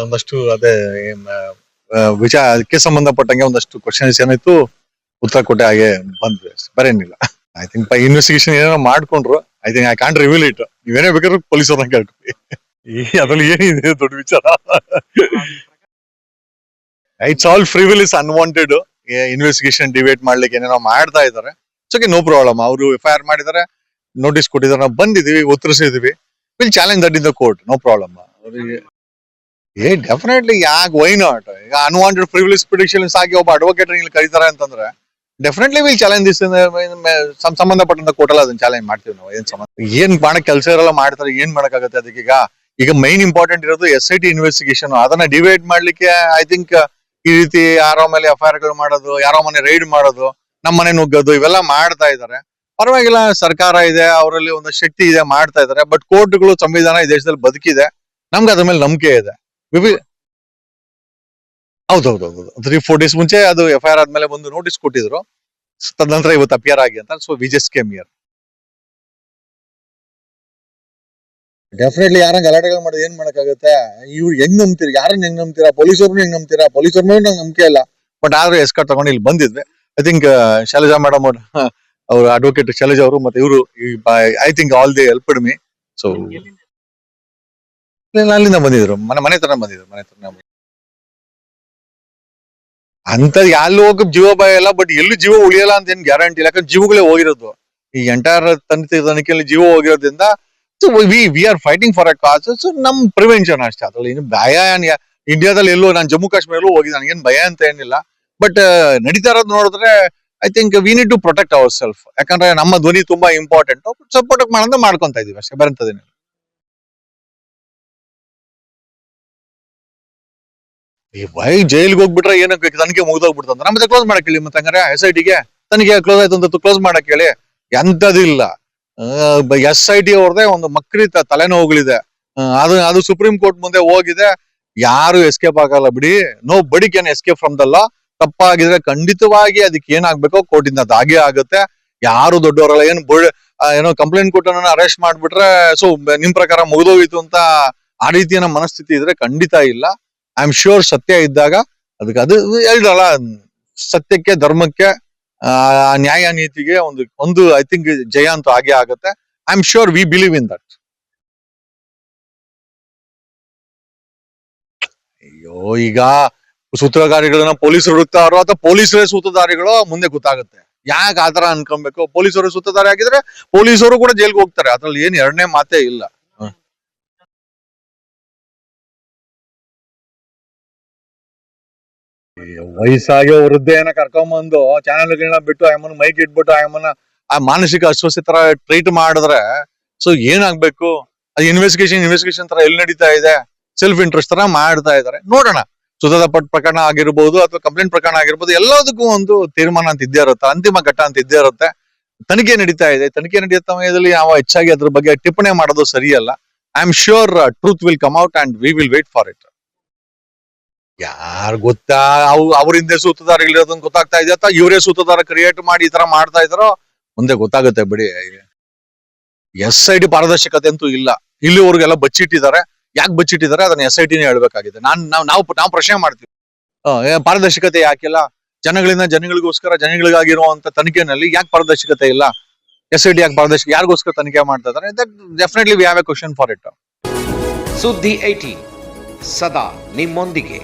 ಒಂದಷ್ಟು ಅದೇ ವಿಚಾರ ಅದಕ್ಕೆ ಸಂಬಂಧಪಟ್ಟಂಗೆ ಒಂದಷ್ಟು ಕ್ವಶನ್ಸ್ ಏನಾಯ್ತು ಉತ್ತರ ಕೊಟ್ಟೆ ಹಾಗೆ ಬಂದ್ವಿ ಬರೇನಿಲ್ಲ ಐ ಥಿಂಕ್ ಇನ್ವೆಸ್ಟಿಗೇಷನ್ ಏನೋ ಮಾಡ್ಕೊಂಡ್ರು I think I can't reveal it ನೀವೇನೇ ಬೇಕಾದ್ರೂ ಪೊಲೀಸ್ ಅವ್ರನ್ನ ಕೇಳ್ಕೊಳ್ಳಿ ಅದ್ರಲ್ಲಿ ಏನಿದೆ ದೊಡ್ಡ ವಿಚಾರ? It's all is unwanted investigation debate ಮಾಡ್ಲಿಕ್ಕೆ ಏನೇನೋ ಮಾಡ್ತಾ ಇದಾರೆ ಓಕೆ ನೋ ಪ್ರಾಬ್ಲಮ್ ಅವರು ಎಫ್ ಐ ಆರ್ ಮಾಡಿದಾರೆ ನೋಟಿಸ್ ಕೊಟ್ಟಿದ್ದಾರೆ. ನಾವು ಬಂದಿದೀವಿ ಉತ್ತರಿಸಿದೀವಿ will challenge that in the court no problem ಅವರಿಗೆ ಏ ಡೆಫಿನೆಟ್ಲಿ ಯಾಕೆ ವೈ ನಾಟ್ ಈಗ ಅನ್ವಾಂಟೆಡ್ ಪ್ರಿವಿಲೇಜ್ ಪ್ರಿಡಿಕ್ಷನ್ಸ್ ಆಗಿ ಒಬ್ಬ ಅಡ್ವೊಕೇಟ್ ಇಲ್ಲಿ ಕರೀತಾರೆ ಅಂತಂದ್ರೆ ಡೆಫಿನೆಟ್ಲಿ ವಿಲ್ ಚಾಲೆಂಜ್ ದಿಸ್ ಸಂಬಂಧಪಟ್ಟಂತ ಕೋಟಲ್ಲ ಅದನ್ನ ಚಾಲೆಂಜ್ ಮಾಡ್ತೀವಿ ನಾವು, ಏನ್ ಸಂಬಂಧ? ಏನ್ ಮಾಡಕ್ ಕೆಲಸ ಇರಲ್ಲ, ಮಾಡ್ತಾರೆ, ಏನ್ ಮಾಡಕ್ಕಾಗತ್ತೆ ಅದಕ್ಕೆ? ಈಗ ಈಗ ಮೈನ್ ಇಂಪಾರ್ಟೆಂಟ್ ಇರೋದು ಎಸ್ ಐ ಟಿ ಇನ್ವೆಸ್ಟಿಗೇಷನ್ ಅದನ್ನ ಡಿವೈಡ್ ಮಾಡ್ಲಿಕ್ಕೆ ಐ ಥಿಂಕ್ ಈ ರೀತಿ ಯಾರೋ ಮೇಲೆ ಎಫ್ ಐ ಆರ್ಗಳು ಮಾಡೋದು, ಯಾರೋ ಮನೆ ರೈಡ್ ಮಾಡೋದು ನಮ್ಮ ಮನೆ ನುಗ್ಗೋದು, ಇವೆಲ್ಲ ಮಾಡ್ತಾ ಇದಾರೆ. ಪರವಾಗಿಲ್ಲ, ಸರ್ಕಾರ ಇದೆ, ಅವರಲ್ಲಿ ಒಂದು ಶಕ್ತಿ ಇದೆ, ಮಾಡ್ತಾ ಇದಾರೆ. ಬಟ್ ಕೋರ್ಟ್ಗಳು ಸಂವಿಧಾನ ಈ ದೇಶದಲ್ಲಿ ಬದುಕಿದೆ. ನಮ್ಗೆ ಅದ್ರ ಮೇಲೆ ನಂಬಿಕೆ ಇದೆ. ಹೌದೌದೌದು ತ್ರೀ ಫೋರ್ ಡೇಸ್ ಮುಂಚೆ ಅದು ಎಫ್ ಐ ಆರ್ ಆದ್ಮೇಲೆ ಒಂದು ನೋಟಿಸ್ ಕೊಟ್ಟಿದ್ರು. ತದನಂತರ ಇವತ್ತು ಅಪಿಯರ್ ಆಗಿ ಅಂತ. So we just came here definitely ಯಾರ ಗಲಾಟೆಗಳು ಮಾಡೋದು ಏನ್ ಮಾಡಕ್ಕಾಗುತ್ತೆ? ಇವ್ರು ಹೆಂಗ್ ನಂಬ್ತೀರಾ? ಯಾರನ್ನ ಹೆಂಗ್ ನಂಬ್ತೀರಾ? ಪೊಲೀಸವ್ರನ್ನ ಹೆಂಗ್ ನಂಬ್ತೀರಾ? ಪೊಲೀಸವ್ರ ಮೇಲೆ ನಂಗೆ ನಂಬಿಕೆ ಇಲ್ಲ. ಬಟ್ ಆದ್ರೂ ಎಸ್ಕರ್ ತಗೊಂಡು ಇಲ್ಲಿ ಬಂದಿದ್ವಿ. ಐ ಥಿಂಕ್ ಶೈಲಜಾ ಮೇಡಮ್ ಅವ್ರು ಅವ್ರ ಅಡ್ವೊಕೇಟ್ ಶೈಲಜಾ ಅವರು ಮತ್ತೆ ಇವರು I think all the help me so ಅಲ್ಲಿಂದ ಬಂದಿದ್ರು. ಮನೆ ಮನೆ ತರ ಬಂದಿದ್ರು, ಮನೆ ತರ ಅಂತ ಯಾರು ಹೋಗಕ್ ಜೀವ ಭಯ ಇಲ್ಲ ಬಟ್ ಎಲ್ಲೂ ಜೀವ ಉಳಿಯಲ್ಲ ಅಂತ ಏನ್ ಗ್ಯಾರಂಟಿ ಇಲ್ಲ. ಯಾಕಂದ್ರೆ ಜೀವಗಳೇ ಹೋಗಿರೋದು. ಈ ಎಂಟೈರ್ ತನಿಖೆ ತನಿಖೆಯಲ್ಲಿ ಜೀವ ಹೋಗಿರೋದ್ರಿಂದ we we are fighting for a cause so ನಮ್ ಪ್ರಿವೆನ್ಷನ್ ಅಷ್ಟೇ. ಅದ್ರಲ್ಲಿ ಇನ್ನು ಭಯ ಇಂಡಿಯಾದಲ್ಲಿ ಎಲ್ಲೋ ನಾನು ಜಮ್ಮು ಕಾಶ್ಮೀರಲ್ಲೂ ಹೋಗಿದ್ದೆ ನನಗೇನು ಭಯ ಅಂತ ಏನಿಲ್ಲ. ಬಟ್ ನಡೀತಾ ಇರೋದು ನೋಡಿದ್ರೆ I think we need to protect our self ಯಾಕಂದ್ರೆ ನಮ್ಮ ಧ್ವನಿ ತುಂಬಾ ಇಂಪಾರ್ಟೆಂಟ್ ಸಪೋರ್ಟ್ ಮಾಡೋದು ಮಾಡ್ಕೊಂತ ಇದೀವಿ ಅಷ್ಟೇ. ಬರಂತದೇನು ಈ ವೈ ಜೈಲ್ಗೆ ಹೋಗ್ಬಿಟ್ರೆ ಏನಕ್ಕೆ ತನಿಖೆ ಮುಗ್ದೋಗ್ಬಿಡ್ತಂತ. ನಮ್ಮ ಕ್ಲೋಸ್ ಮಾಡಕ್ ಹೇಳಿ ಮತ್ತೆ ಹಂಗಾರೆ ಎಸ್ ಐ ಟಿಗೆ ತನಿಖೆ ಕ್ಲೋಸ್ ಆಯ್ತು ಅಂತ ಕ್ಲೋಸ್ ಮಾಡಕ್ ಹೇಳಿ. ಎಂತದಿಲ್ಲ ಎಸ್ ಐ ಟಿ ಅವ್ರದೇ ಒಂದು ಮಕ್ಕಳಿ ತಲೆನೋವುಗಳಿದೆ. ಅದು ಅದು ಸುಪ್ರೀಂ ಕೋರ್ಟ್ ಮುಂದೆ ಹೋಗಿದೆ. ಯಾರು ಎಸ್ಕೇಪ್ ಆಗಲ್ಲ ಬಿಡಿ. No body can escape from ದಲ್ಲ ತಪ್ಪಾಗಿದ್ರೆ ಖಂಡಿತವಾಗಿ ಅದಕ್ಕೆ ಏನಾಗ್ಬೇಕೋ ಕೋರ್ಟಿಂದ ಅದಾಗೆ ಆಗುತ್ತೆ. ಯಾರು ದೊಡ್ಡವರಲ್ಲ, ಏನು ಏನೋ ಕಂಪ್ಲೇಂಟ್ ಕೊಟ್ಟು ಅರೆಸ್ಟ್ ಮಾಡ್ಬಿಟ್ರೆ, ಸೊ, ನಿಮ್ ಪ್ರಕಾರ ಮುಗಿದೋಗಿತ್ತು ಅಂತ ಆ ರೀತಿಯ ಮನಸ್ಥಿತಿ ಇದ್ರೆ ಖಂಡಿತ ಇಲ್ಲ. ಐ ಆಮ್ ಶ್ಯೂರ್ ಸತ್ಯ ಇದ್ದಾಗ ಅದಕ್ಕೆ ಅದು ಹೇಳಿದ್ರಲ್ಲ ಸತ್ಯಕ್ಕೆ ಧರ್ಮಕ್ಕೆ ಆ, ನ್ಯಾಯ ನೀತಿಗೆ ಒಂದು ಒಂದು ಐ ಥಿಂಕ್ ಜಯ ಅಂತೂ ಹಾಗೆ ಆಗುತ್ತೆ. I am sure we believe in that ಅಯ್ಯೋ ಈಗ ಸೂತ್ರಧಾರಿಗಳನ್ನ ಪೊಲೀಸರು ಹುಡುಕ್ತಾರೋ ಅಥವಾ ಪೊಲೀಸರೇ ಸೂತ್ರಧಾರಿಗಳು ಮುಂದೆ ಗೊತ್ತಾಗುತ್ತೆ. ಯಾಕೆ ಆತರ ಅನ್ಕೊಬೇಕು? ಪೊಲೀಸರು ಸೂತ್ರಧಾರಿ ಆಗಿದ್ರೆ ಪೊಲೀಸರು ಕೂಡ ಜೈಲ್ಗೆ ಹೋಗ್ತಾರೆ. ಅದ್ರಲ್ಲಿ ಏನ್ ಎರಡನೇ ಮಾತೇ ಇಲ್ಲ. ವಯಸ್ಸಾಗಿ ವೃದ್ಧೆಯನ್ನ ಕರ್ಕೊಂಬಂದು ಚಾನೆಲ್ಗಳನ್ನ ಬಿಟ್ಟು ಆಯಮ್ಮನ ಮೈಕ್ ಇಟ್ಬಿಟ್ಟು ಆಯಮ್ಮನ ಆ ಮಾನಸಿಕ ಅಸ್ವಸ್ಥ ತರ ಟ್ರೀಟ್ ಮಾಡಿದ್ರೆ ಸೊ ಏನಾಗ್ಬೇಕು? ಅದು ಇನ್ವೆಸ್ಟಿಗೇಷನ್ ಇನ್ವೆಸ್ಟಿಗೇಷನ್ ತರ ಎಲ್ಲಿ ನಡೀತಾ ಇದೆ? ಸೆಲ್ಫ್ ಇಂಟ್ರೆಸ್ಟ್ ತರ ಮಾಡ್ತಾ ಇದಾರೆ ನೋಡೋಣ. ಸುಧಾದ ಪಟ್ ಪ್ರಕರಣ ಆಗಿರ್ಬೋದು ಅಥವಾ ಕಂಪ್ಲೇಂಟ್ ಪ್ರಕರಣ ಆಗಿರ್ಬೋದು, ಎಲ್ಲದಕ್ಕೂ ಒಂದು ತೀರ್ಮಾನ ಅಂತ ಇದ್ದೇ ಇರುತ್ತೆ, ಅಂತಿಮ ಘಟ್ಟ ಅಂತ ಇದ್ದೇ ಇರುತ್ತೆ. ತನಿಖೆ ನಡೀತಾ ಇದೆ. ತನಿಖೆ ನಡೆಯುತ್ತ ಸಮಯದಲ್ಲಿ ಯಾವ ಹೆಚ್ಚಾಗಿ ಅದ್ರ ಬಗ್ಗೆ ಟಿಪ್ಪಣಿ ಮಾಡೋದು ಸರಿಯಲ್ಲ. I am sure truth will come out and we will wait for it ಯಾರು ಗೊತ್ತಾ? ಅವ್ ಅವರಿಂದ ಇಲ್ಲಿರೋದನ್ನ ಗೊತ್ತಾಗ್ತಾ ಇದೆ ಅಥವಾ ಇವರೇ ಸೂತ್ರಧಾರ ಕ್ರಿಯೇಟ್ ಮಾಡಿ ಈ ತರ ಮಾಡ್ತಾ ಇದಾರೋ ಮುಂದೆ ಗೊತ್ತಾಗುತ್ತೆ ಬಿಡಿ. ಎಸ್ ಐ ಟಿ ಪಾರದರ್ಶಕತೆ ಅಂತೂ ಇಲ್ಲ. ಇಲ್ಲಿವರೆಗೆಲ್ಲ ಬಚ್ಚಿಟ್ಟಿದ್ದಾರೆ. ಯಾಕೆ ಬಚ್ಚಿಟ್ಟಿದ್ದಾರೆ? ಅದನ್ನ ಎಸ್ ಐ ಟಿನೇ ಹೇಳ್ಬೇಕಾಗಿದೆ. ನಾನ್ ನಾವು ನಾವು ನಾವು ಪ್ರಶ್ನೆ ಮಾಡ್ತೀವಿ. ಪಾರದರ್ಶಕತೆ ಯಾಕಿಲ್ಲ? ಜನಗಳಿಂದ ಜನಗಳಿಗೋಸ್ಕರ ಜನಗಳಿಗಾಗಿರುವಂತ ತನಿಖೆನಲ್ಲಿ ಯಾಕೆ ಪಾರದರ್ಶಕತೆ ಇಲ್ಲ? ಎಸ್ ಐ ಟಿ ಯಾಕೆ ಪಾರದರ್ಶಕ ಯಾರಿಗೋಸ್ಕರ ತನಿಖೆ ಮಾಡ್ತಾ ಇದ್ದಾರೆ? That definitely we have a question for it ಸುದ್ದಿ ಐಟಿ ಸದಾ ನಿಮ್ಮೊಂದಿಗೆ.